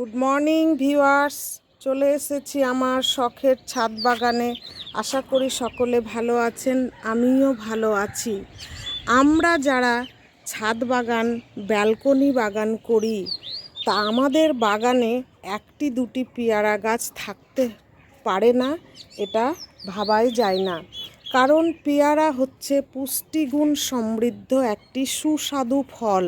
Good morning viewers চলে এসেছি আমার শখের ছাদ বাগানে। আশা করি সকলে ভালো আছেন, আমিও ভালো আছি। আমরা যারা ছাদ বাগান, ব্যালকনি বাগান করি, তা আমাদের বাগানে একটি দুটি পেয়ারা গাছ থাকতে পারে না, এটা ভাবাই যায় না। কারণ পেয়ারা হচ্ছে পুষ্টিগুণ সমৃদ্ধ একটি সুস্বাদু ফল।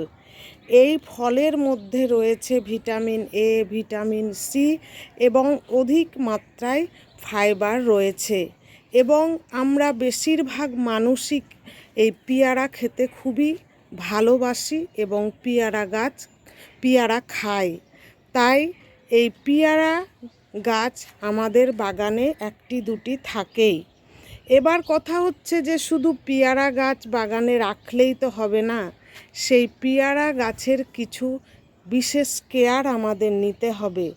এই ফলের মধ্যে রয়েছে ভিটামিন এ, ভিটামিন সি এবং অধিক মাত্রায় ফাইবার রয়েছে। এবং আমরা বেশিরভাগ মানুষই এই পেয়ারা খেতে খুবই ভালোবাসি এবং পেয়ারা গাছ, পেয়ারা খাই। তাই এই পেয়ারা গাছ আমাদের বাগানে একটি দুটি থাকেই। এবার কথা হচ্ছে যে শুধু পেয়ারা গাছ বাগানে রাখলেই তো হবে না। সেই পেয়ারা গাছের কিছু বিশেষ কেয়ার আমাদের নিতে হবে।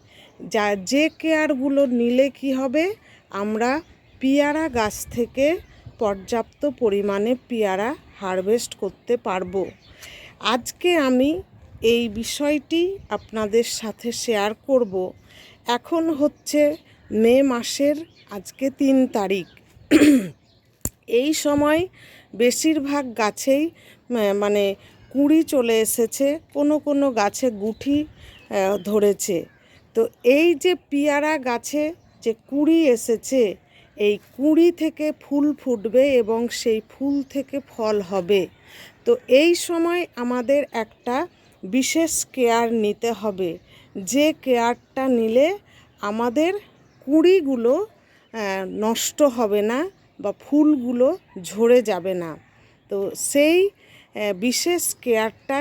যা, যে কেয়ারগুলো নিলে কি হবে? আমরা পেয়ারা গাছ থেকে পর্যাপ্ত পরিমাণে পেয়ারা হারভেস্ট করতে পারব। আজকে আমি এই বিষয়টি আপনাদের সাথে শেয়ার করব। এখন হচ্ছে মে মাসের আজকে তিন তারিখ। এই সময় বেশিরভাগ গাছেই মানে কুঁড়ি চলে এসেছে, কোনো কোনো গাছে গুঠি ধরেছে। তো এই যে পেয়ারা গাছে যে কুঁড়ি এসেছে, এই কুঁড়ি থেকে ফুল ফুটবে এবং সেই ফুল থেকে ফল হবে। তো এই সময় আমাদের একটা বিশেষ কেয়ার নিতে হবে। যে কেয়ারটা নিলে আমাদের কুঁড়িগুলো নষ্ট হবে না বা ফুলগুলো ঝরে যাবে না। তো সেই বিশেষ কেয়ারটা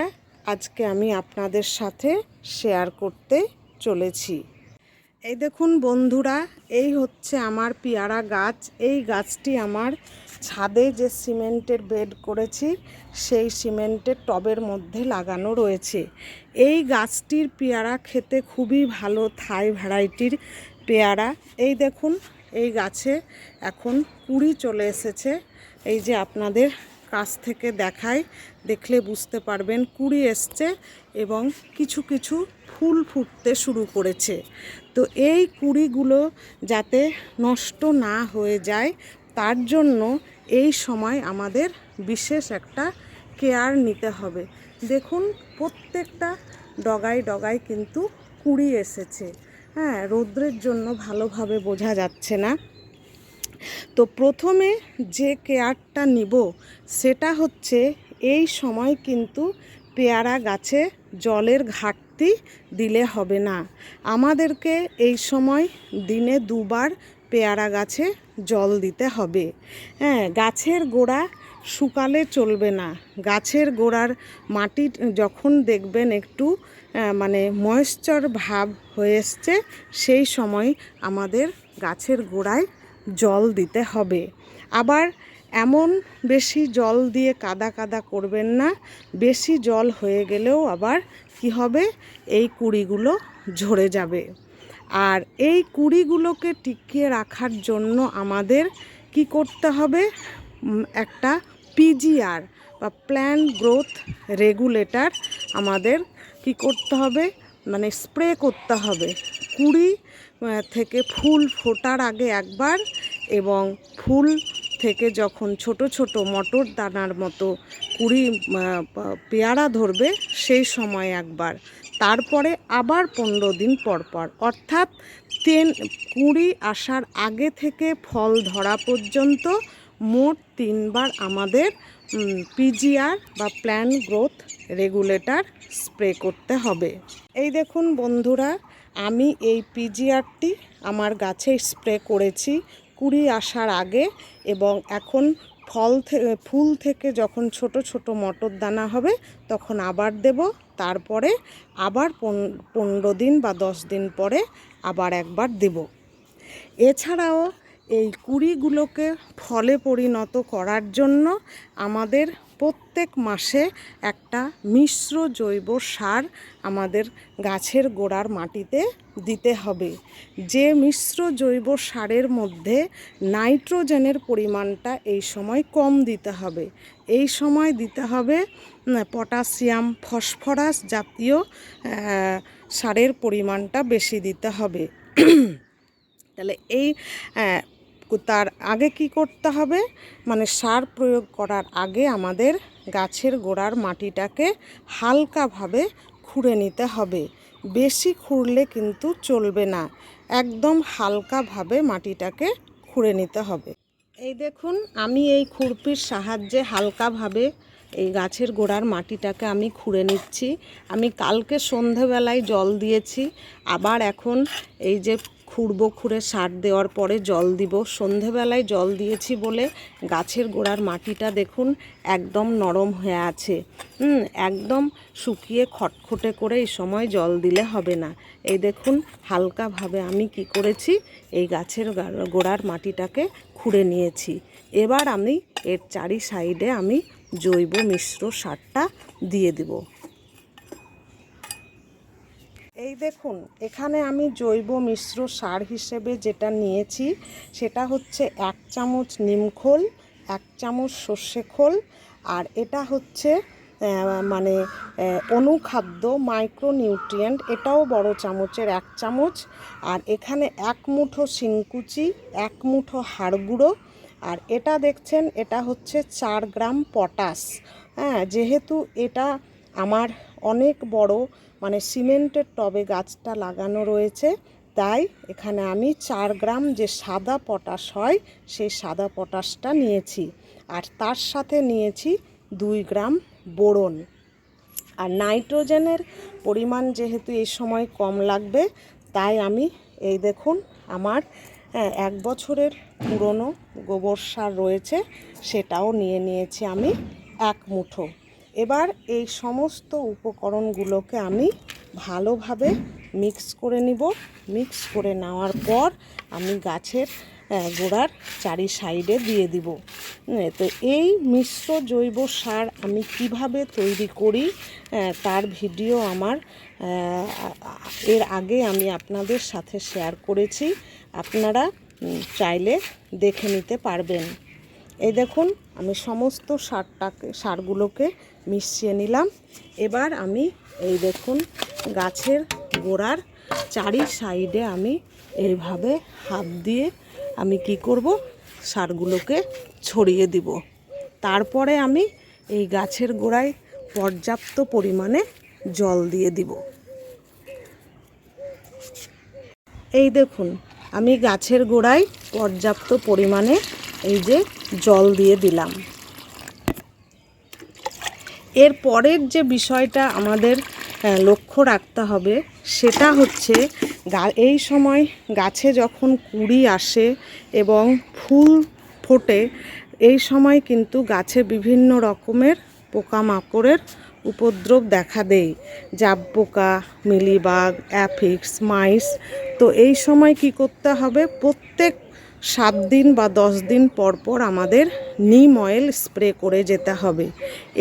আজকে আমি আপনাদের সাথে শেয়ার করতে চলেছি। এই দেখুন বন্ধুরা, এই হচ্ছে আমার পেয়ারা গাছ। এই গাছটি আমার ছাদে যে সিমেন্টের বেড করেছি, সেই সিমেন্টের টবের মধ্যে লাগানো রয়েছে। এই গাছটির পেয়ারা খেতে খুবই ভালো, থাই ভ্যারাইটির পেয়ারা। এই দেখুন, এই গাছে এখন কুড়ি চলে এসেছে। এই যে আপনাদের কাছ থেকে দেখাই দেখলে বুঝতে পারবেন কুড়ি এসছে এবং কিছু কিছু ফুল ফুটতে শুরু করেছে। তো এই কুড়িগুলো যাতে নষ্ট না হয়ে যায়, তার জন্য এই সময় আমাদের বিশেষ একটা কেয়ার নিতে হবে। দেখুন, প্রত্যেকটা ডগায় ডগায় কিন্তু কুড়ি এসেছে। হ্যাঁ রৌদ্রের জন্য ভালোভাবে বোঝা যাচ্ছে না। তো প্রথমে যে কেয়ারটা নিব, সেটা হচ্ছে এই সময় কিন্তু পেয়ারা গাছে জলের ঘাটতি দিলে হবে না। আমাদেরকে এই সময় দিনে দুবার পেয়ারা গাছে জল দিতে হবে। হ্যাঁ গাছের গোড়া শুকালে চলবে না। গাছের গোড়ার মাটি যখন দেখবেন একটু মানে ময়েশ্চার ভাব হয়ে এসছে, সেই সময় আমাদের গাছের গোড়ায় জল দিতে হবে। আবার এমন বেশি জল দিয়ে কাদা কাদা করবেন না, বেশি জল হয়ে গেলেও আবার কি হবে? এই কুড়িগুলো ঝরে যাবে। আর এই কুড়িগুলোকে টিকিয়ে রাখার জন্য আমাদের কি করতে হবে? একটা পিজিআর বা প্ল্যান গ্রোথ রেগুলেটর আমাদের কি করতে হবে? মানে স্প্রে করতে হবে। কুড়ি থেকে ফুল ফোটার আগে একবার এবং ফুল থেকে যখন ছোট ছোট মটর দানার মতো কুড়ি পেয়ারা ধরবে সেই সময় একবার। তারপরে আবার পনেরো দিন পর পর। অর্থাৎ তিন, কুড়ি আসার আগে থেকে ফল ধরা পর্যন্ত মোট তিনবার আমাদের পিজিআর বা প্ল্যান গ্রোথ রেগুলেটর স্প্রে করতে হবে। এই দেখুন বন্ধুরা আমি এই পিজিআরটি আমার গাছে স্প্রে করেছি কুড়ি আসার আগে এবং এখন ফল ফুল থেকে যখন ছোট ছোট মটর দানা হবে তখন আবার দেব। তারপরে আবার পনেরো দিন বা দশ দিন পরে আবার একবার দেব। এছাড়াও এই কুড়িগুলোকে ফলে পরিণত করার জন্য আমাদের প্রত্যেক মাসে একটা মিশ্র জৈব সার আমাদের গাছের গোড়ার মাটিতে দিতে হবে। যে মিশ্র জৈব সারের মধ্যে নাইট্রোজেনের পরিমাণটা এই সময় কম দিতে হবে। এই সময় দিতে হবে পটাশিয়াম, ফসফরাস জাতীয় সারের পরিমাণটা বেশি দিতে হবে। তাহলে এই তার আগে কি করতে হবে? মানে সার প্রয়োগ করার আগে আমাদের গাছের গোড়ার মাটিটাকে হালকাভাবে খুঁড়ে নিতে হবে। বেশি খুঁড়লে কিন্তু চলবে না। একদম হালকাভাবে মাটিটাকে খুঁড়ে নিতে হবে। এই দেখুন, আমি এই খুরপির সাহায্যে হালকাভাবে এই গাছের গোড়ার মাটিটাকে আমি খুঁড়ে নিচ্ছি। আমি কালকে সন্ধেবেলায় জল দিয়েছি। আবার এখন এই যে খুঁড়বো, খুঁড়ে সার দেওয়ার পরে জল দিব। সন্ধেবেলায় জল দিয়েছি বলে গাছের গোড়ার মাটিটা দেখুন একদম নরম হয়ে আছে। হুম, একদম শুকিয়ে খটখটে করে এই সময় জল দিলে হবে না। এই দেখুন হালকাভাবে আমি কি করেছি, এই গাছের গোড়ার মাটিটাকে খুঁড়ে নিয়েছি। এবার আমি এর চারি সাইডে আমি জৈব মিশ্র সারটা দিয়ে দেব। এই দেখুন, এখানে আমি জৈব মিশ্র সার হিসেবে যেটা নিয়েছি, সেটা হচ্ছে এক চামচ নিমখোল এক চামচ সর্ষে খোল, আর এটা হচ্ছে মানে অনুখাদ্য মাইক্রোনিউট্রিয়েন্ট, এটাও বড় চামচের এক চামচ, আর এখানে এক মুঠো শিংকুচি, এক মুঠো হাড় গুঁড়ো আর এটা দেখছেন, এটা হচ্ছে চার গ্রাম পটাশ। হ্যাঁ যেহেতু এটা আমার অনেক বড় মানে সিমেন্টের টবে গাছটা লাগানো রয়েছে, তাই এখানে আমি চার গ্রাম যে সাদা পটাশ হয়, সেই সাদা পটাশটা নিয়েছি। আর তার সাথে নিয়েছি দুই গ্রাম বোরন। আর নাইট্রোজেনের পরিমাণ যেহেতু এই সময় কম লাগবে, তাই আমি এই দেখুন, আমার হ্যাঁ, এক বছরের পুরনো গোবর সার রয়েছে সেটাও নিয়ে নিয়েছি আমি এক মুঠো। এবার এই সমস্ত উপকরণগুলোকে আমি ভালোভাবে মিক্স করে নিব। মিক্স করে নেওয়ার পর আমি গাছের গোড়ার চারি সাইডে দিয়ে দিব। তো এই মিশ্র জৈব সার আমি কীভাবে তৈরি করি তার ভিডিও আমার এর আগে আমি আপনাদের সাথে শেয়ার করেছি। আপনারা চাইলে দেখে নিতে পারবেন। এই দেখুন, আমি সমস্ত সারটাকে, সারগুলোকে মিশিয়ে নিলাম। এবার আমি এই দেখুন, গাছের গোড়ার চারি সাইডে আমি এইভাবে হাত দিয়ে আমি কি করব, সারগুলোকে ছড়িয়ে দিব। তারপরে আমি এই গাছের গোড়ায় পর্যাপ্ত পরিমাণে জল দিয়ে দিব। এই দেখুন আমি গাছের গোড়ায় পর্যাপ্ত পরিমাণে এই যে জল দিয়ে দিলাম। এর পরের যে বিষয়টা আমাদের লক্ষ্য রাখতে হবে সেটা হচ্ছে এই সময় গাছে যখন কুড়ি আসে এবং ফুল ফোটে, এই সময় কিন্তু গাছে বিভিন্ন রকমের পোকামাকড়ের উপদ্রব দেখা দেয় জাব পোকা মিলিবাগ, অ্যাফিক্স, মাইস। তো এই সময় কি করতে হবে? প্রত্যেক সাত দিন বা দশ দিন পর পর আমাদের নিম অয়েল স্প্রে করে যেতে হবে।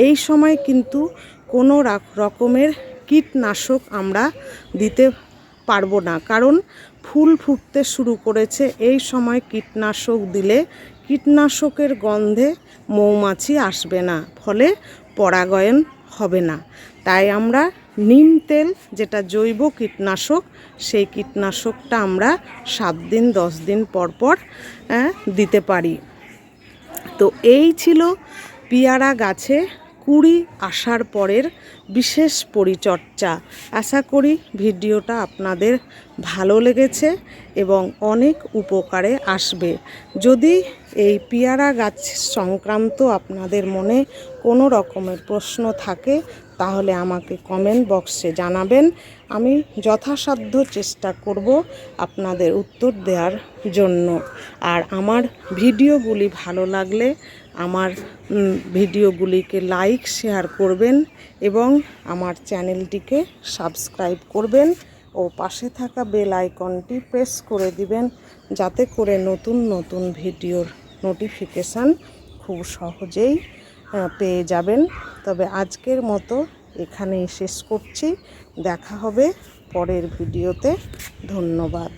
এই সময় কিন্তু কোনো রকমের কীটনাশক আমরা দিতে পারব না। কারণ ফুল ফুটতে শুরু করেছে। এই সময় কীটনাশক দিলে কীটনাশকের গন্ধে মৌমাছি আসবে না। ফলে পরাগায়ন হবে না। তাই আমরা নিম তেল, যেটা জৈব কীটনাশক, সেই কীটনাশকটা আমরা সাত দিন, দশ দিন পর পর দিতে পারি। তো এই ছিল পিয়ারা গাছে কুড়ি আসার পরের বিশেষ পরিচর্যা আশা করি ভিডিওটা আপনাদের ভালো লেগেছে এবং অনেক উপকারে আসবে। যদি এই পেয়ারা গাছ সংক্রান্ত আপনাদের মনে কোনো রকমের প্রশ্ন থাকে তাহলে আমাকে কমেন্ট বক্সে জানাবেন। আমি যথাসাধ্য চেষ্টা করব আপনাদের উত্তর দেওয়ার জন্য। আর আমার ভিডিওগুলি ভালো লাগলে আমার ভিডিওগুলিকে লাইক শেয়ার করবেন এবং আমার চ্যানেলটিকে সাবস্ক্রাইব করবেন ও পাশে থাকা বেল আইকনটি প্রেস করে দিবেন যাতে করে নতুন নতুন ভিডিওর নোটিফিকেশান খুব সহজেই পেয়ে যাবেন। তবে আজকের মতো এখানেই শেষ করছি। দেখা হবে পরের ভিডিওতে। ধন্যবাদ।